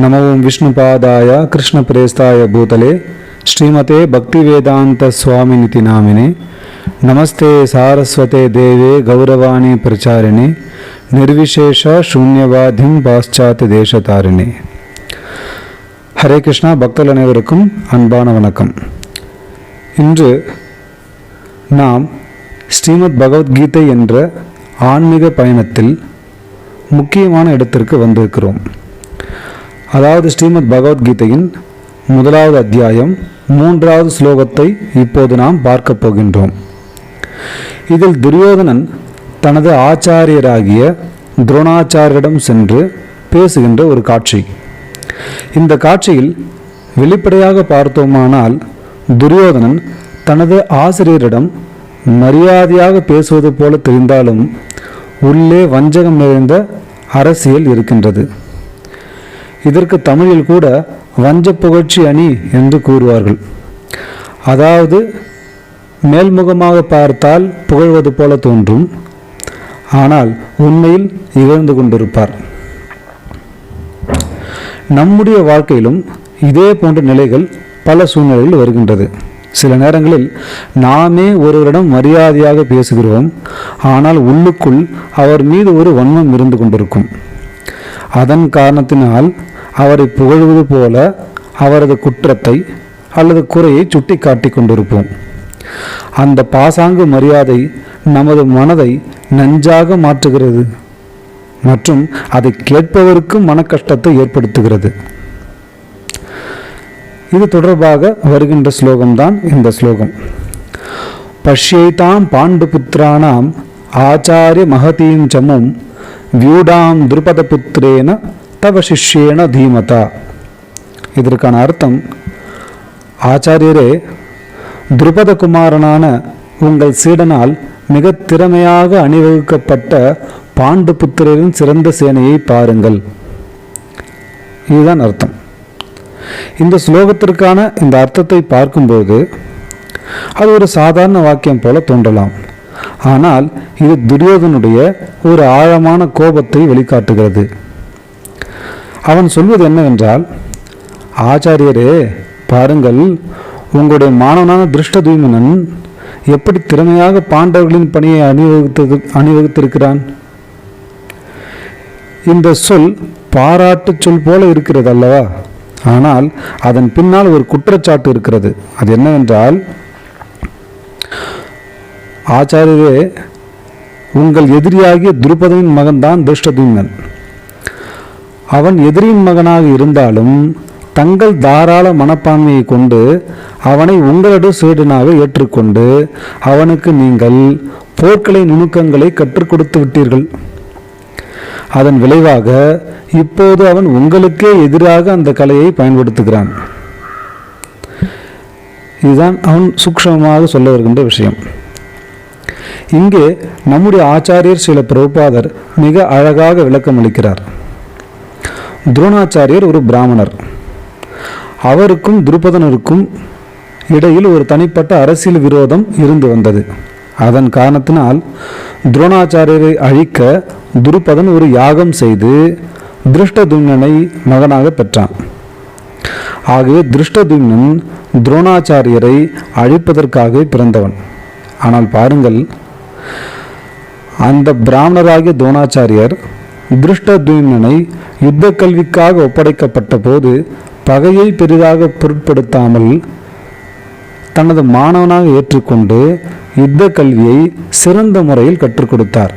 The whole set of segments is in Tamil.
नम ओं विष्णुपादाय कृष्णप्रेस्ताय भूतले श्रीमते भक्तिवेदान्तस्वामिनिति நமஸ்தே சாரஸ்வதே தேவே கௌரவாணி பிரச்சாரிணி प्रचारिणे நிர்விசேஷூன்யவாதியும் பாஸ்சாத்து தேசதாரிணி ஹரே கிருஷ்ணா பக்தர்கள் அனைவருக்கும் அன்பான வணக்கம். இன்று நாம் ஸ்ரீமத் பகவத்கீதை என்ற ஆன்மீக பயணத்தில் முக்கியமான இடத்திற்கு வந்திருக்கிறோம். அதாவது ஸ்ரீமத் பகவத்கீதையின் முதலாவது அத்தியாயம் மூன்றாவது ஸ்லோகத்தை இப்போது நாம் பார்க்கப் போகின்றோம். இதில் துரியோதனன் தனது ஆச்சாரியராகிய துரோணாச்சாரியரிடம் சென்று பேசுகின்ற ஒரு காட்சி. இந்த காட்சியில் வெளிப்படையாக பார்த்தோமானால் துரியோதனன் தனது ஆசிரியரிடம் மரியாதையாக பேசுவது போல தெரிந்தாலும் உள்ளே வஞ்சகம் நிறைந்த அரசியல் இருக்கின்றது. இதற்கு தமிழில் கூட வஞ்ச புகழ்ச்சி அணி என்று கூறுவார்கள். அதாவது மேல்முகமாக பார்த்தால் புகழ்வது போல தோன்றும். ஆனால் உண்மையில் இகழ்ந்து கொண்டிருப்பார். நம்முடைய வாழ்க்கையிலும் இதே போன்ற நிலைகள் பல சூழ்நிலையில் வருகின்றது. சில நேரங்களில் நாமே ஒருவரிடம் மரியாதையாக பேசுகிறோம். ஆனால் உள்ளுக்குள் அவர் மீது ஒரு வன்மம் இருந்து கொண்டிருக்கும். அதன் காரணத்தினால் அவரை புகழ்வது போல அவரது குற்றத்தை அல்லது குறையை சுட்டி காட்டி கொண்டிருப்போம். அந்த பாசாங்கு மரியாதை நமது மனதை நஞ்சாக மாற்றுகிறது மற்றும் அதை கேட்பவருக்கும் மன கஷ்டத்தை ஏற்படுத்துகிறது. இது தொடர்பாக வருகின்ற ஸ்லோகம்தான் இந்த ஸ்லோகம். பஷ்யைதாம் பாண்டுபுத்திரானாம் ஆச்சாரிய மகதீம் சமும் வியூடாம் துருபதபுத்திரேன தவ சிஷ்யேன தீமதா. இதற்கான அர்த்தம் ஆச்சாரியரே துருபத குமாரனான உங்கள் சீடனால் மிக திறமையாக அணிவகுக்கப்பட்ட பாண்டு புத்திரரின் சிறந்த சேனையை பாருங்கள். இதுதான் அர்த்தம். இந்த ஸ்லோகத்திற்கான இந்த அர்த்தத்தை பார்க்கும்போது அது ஒரு சாதாரண வாக்கியம் போல தோன்றலாம். ஆனால் இது துரியோதனுடைய ஒரு ஆழமான கோபத்தை வெளிக்காட்டுகிறது. அவன் சொல்வது என்னவென்றால் ஆச்சாரியரே பாருங்கள் உங்களுடைய மாணவனான திருஷ்டதூமனன் எப்படி திறமையாக பாண்டவர்களின் பணியை அணிவகுத்தது அணிவகுத்திருக்கிறான்? இந்த சொல் பாராட்டு சொல் போல இருக்கிறது அல்லவா ஆனால் அதன் பின்னால் ஒரு குற்றச்சாட்டு இருக்கிறது. அது என்னவென்றால் ஆச்சாரியரே உங்கள் எதிரியாகிய துருபதனின் மகன்தான் திருஷ்டதும்னன் அவன் எதிரியின் மகனாக இருந்தாலும் தங்கள் தாராள மனப்பான்மையை கொண்டு அவனை உங்களோட சீடனாக ஏற்றுக்கொண்டு அவனுக்கு நீங்கள் போர்க்கலை நுணுக்கங்களை கற்றுக் கொடுத்து விட்டீர்கள். அதன் விளைவாக இப்போது அவன் உங்களுக்கே எதிராக அந்த கலையை பயன்படுத்துகிறான். இதுதான் அவன் சூக்ஷமமாக சொல்ல வருகின்ற விஷயம். இங்கே நம்முடைய ஆச்சாரியர் சில பிரபுபாதர் மிக அழகாக விளக்கம் அளிக்கிறார் துரோணாச்சாரியர் ஒரு பிராமணர். அவருக்கும் துருபதனருக்கும் இடையில் ஒரு தனிப்பட்ட அரசியல் விரோதம் இருந்து வந்தது. அதன் காரணத்தினால் துரோணாச்சாரியரை அழிக்க துருபதன் ஒரு யாகம் செய்து திருஷ்டதும்னனை மகனாக பெற்றான். ஆகவே திருஷ்டதும்னன் துரோணாச்சாரியரை அழிப்பதற்காக பிறந்தவன். ஆனால் பாருங்கள் அந்த பிராமணராகிய துரோணாச்சாரியர் திருஷ்டதும்னனை யுத்த கல்விக்காக ஒப்படைக்கப்பட்ட போது பகையை பெரிதாக பொருட்படுத்தாமல் தனது மாணவனாக ஏற்றுக்கொண்டு யுத்த கல்வியை சிறந்த முறையில் கற்றுக் கொடுத்தார்.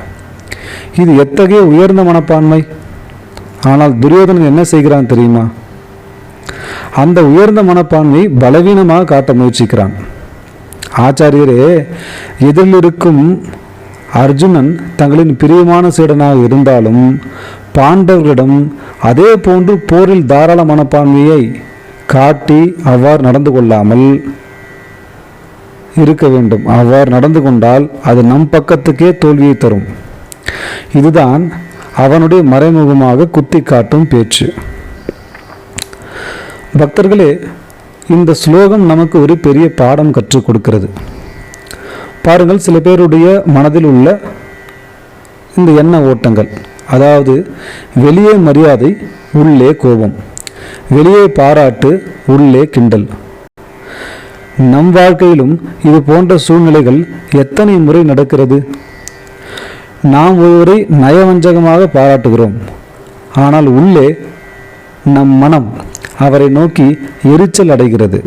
இது எத்தகைய உயர்ந்த மனப்பான்மை? ஆனால் துரியோதனன் என்ன செய்கிறான் தெரியுமா? அந்த உயர்ந்த மனப்பான்மையை பலவீனமாக காட்ட முயற்சிக்கிறான். ஆச்சாரியரே எதிரில் இருக்கும் அர்ஜுனன் தங்களின் பிரியமான சீடனாக இருந்தாலும் பாண்டவர்களிடம் அதே போன்று போரில் தாராள மனப்பான்மையை காட்டி அவ்வாறு நடந்து கொள்ளாமல் இருக்க வேண்டும். அவ்வாறு நடந்து கொண்டால் அது நம் பக்கத்துக்கே தோல்வியை தரும். இதுதான் அவனுடைய மறைமுகமாக குத்தி காட்டும் பேச்சு. பக்தர்களே இந்த ஸ்லோகம் நமக்கு ஒரு பெரிய பாடம் கற்றுக் கொடுக்கிறது. பாருங்கள் சில பேருடைய மனதில் உள்ள இந்த எண்ண ஓட்டங்கள். அதாவது வெளியே மரியாதை உள்ளே கோபம். வெளியே பாராட்டு உள்ளே கிண்டல். நம் வாழ்க்கையிலும் இது போன்ற சூழ்நிலைகள் எத்தனை முறை நடக்கிறது? நாம் ஒருவரை நயவஞ்சகமாக பாராட்டுகிறோம். ஆனால் உள்ளே நம் மனம் அவரை நோக்கி எரிச்சல் அடைகிறது.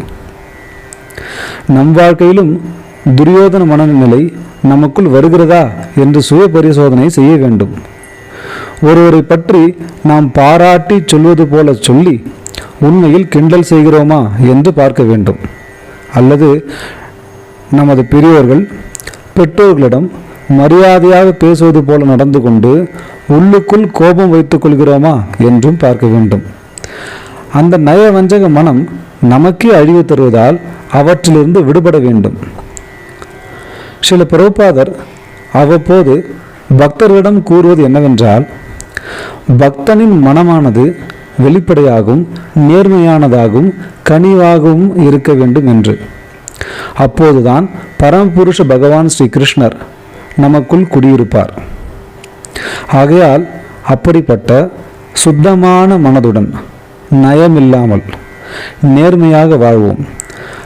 நம் வாழ்க்கையிலும் துரியோதன மனநிலை நமக்குள் வருகிறதா என்று சுய பரிசோதனை செய்ய வேண்டும். ஒருவரை பற்றி நாம் பாராட்டி சொல்வது போல சொல்லி உண்மையில் கிண்டல் செய்கிறோமா என்று பார்க்க வேண்டும். அல்லது நமது பெரியோர்கள் பெற்றோர்களிடம் மரியாதையாக பேசுவது போல நடந்து கொண்டு உள்ளுக்குள் கோபம் வைத்துக் கொள்கிறோமா என்றும் பார்க்க வேண்டும். அந்த நயவஞ்சக மனம் நமக்கே அழிவு தருவதால் அவற்றிலிருந்து விடுபட வேண்டும். சில பிரபுபாதர் அவ்வப்போது பக்தர்களிடம் கூறுவது என்னவென்றால் பக்தனின் மனமானது வெளிப்படையாகவும் நேர்மையானதாகவும் கனிவாகவும் இருக்க வேண்டும் என்று. அப்போதுதான் பரமபுருஷ பகவான் ஸ்ரீ கிருஷ்ணர் நமக்குள் குடியிருப்பார். ஆகையால் அப்படிப்பட்ட சுத்தமான மனதுடன் நயமில்லாமல் நேர்மையாக வாழ்வோம்.